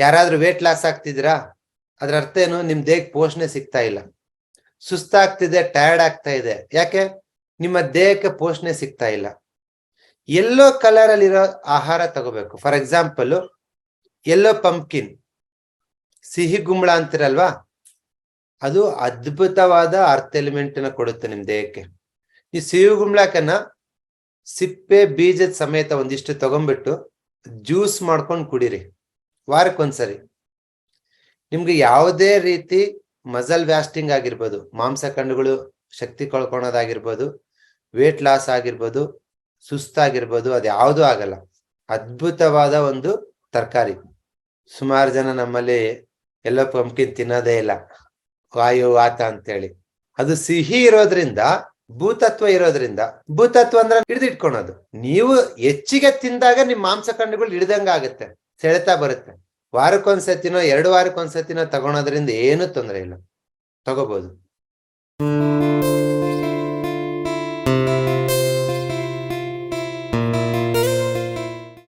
ಯಾರಾದ್ರೂ weight loss ಆಗ್ತಿದ್ದೀರಾ? ಅದ್ರ ಅರ್ಥ ಏನು? ನಿಮ್ ದೇಹಕ್ಕೆ ಪೋಷಣೆ ಸಿಗ್ತಾ ಇಲ್ಲ. ಸುಸ್ತಾಗ್ತಿದೆ ಟಯರ್ಡ್ ಆಗ್ತಾ ಇದೆ. ಯಾಕೆ? ನಿಮ್ಮ ದೇಹಕ್ಕೆ ಪೋಷಣೆ ಸಿಗ್ತಾ ಇಲ್ಲ. ಎಲ್ಲೋ ಕಲರ್ ಅಲ್ಲಿರೋ ಆಹಾರ ತಗೋಬೇಕು. ಫಾರ್ ಎಕ್ಸಾಂಪಲ್ ಎಲ್ಲೋ ಪಂಪ್ಕಿನ್ ಸಿಹಿ ಗುಂಬಳ ಅಂತಿರಲ್ವಾ? ಅದು ಅದ್ಭುತವಾದ ಅರ್ಥ ಎಲಿಮೆಂಟ್ನ ಕೊಡುತ್ತೆ ನಿಮ್ ದೇಹಕ್ಕೆ. ಈ ಸಿಹಿ ಗುಂಬಳಕನ್ನ ಸಿಪ್ಪೆ, ಬೀಜದ ಸಮೇತ ಒಂದಿಷ್ಟು ತಗೊಂಡ್ಬಿಟ್ಟು ಜ್ಯೂಸ್ ಮಾಡ್ಕೊಂಡು ಕುಡೀರಿ. ವಾರಕ್ಕೊಂದ್ಸರಿ ನಿಮ್ಗೆ ಯಾವುದೇ ರೀತಿ ಮಸಲ್ ವ್ಯಾಸ್ಟಿಂಗ್ ಆಗಿರ್ಬೋದು ಮಾಂಸಖಂಡಗಳು ಶಕ್ತಿ ಕಳ್ಕೊಳೋದಾಗಿರ್ಬೋದು ವೇಟ್ ಲಾಸ್ ಆಗಿರ್ಬೋದು, ಸುಸ್ತಾಗಿರ್ಬೋದು, ಅದು ಯಾವುದೂ ಆಗಲ್ಲ. ಅದ್ಭುತವಾದ ಒಂದು ತರಕಾರಿ. ಸುಮಾರು ಜನ ನಮ್ಮಲ್ಲಿ ಎಲ್ಲ ಪಂಪ್ಕಿನ್ ತಿನ್ನೋದೇ ಇಲ್ಲ. ವಾಯು ಆತ ಅಂತೇಳಿ. ಅದು ಸಿಹಿ ಇರೋದ್ರಿಂದ, ಭೂತತ್ವ ಇರೋದ್ರಿಂದ, ಭೂತತ್ವ ಅಂದ್ರೆ ಹಿಡಿದಿಟ್ಕೊಳೋದು. ನೀವು ಹೆಚ್ಚಿಗೆ ತಿಂದಾಗ ನಿಮ್ ಮಾಂಸಖಂಡಗಳು ಹಿಡ್ದಂಗ ಆಗುತ್ತೆ ಸೆಳೆತಾ ಬರುತ್ತೆ. ವಾರಕ್ಕೊಂದ್ಸತಿನೋ ಎರಡು ವಾರಕ್ಕೊಂದ್ಸತಿನೋ ತಗೊಳೋದ್ರಿಂದ ಏನು ತೊಂದರೆ ಇಲ್ಲ. ತಗೋಬಹುದು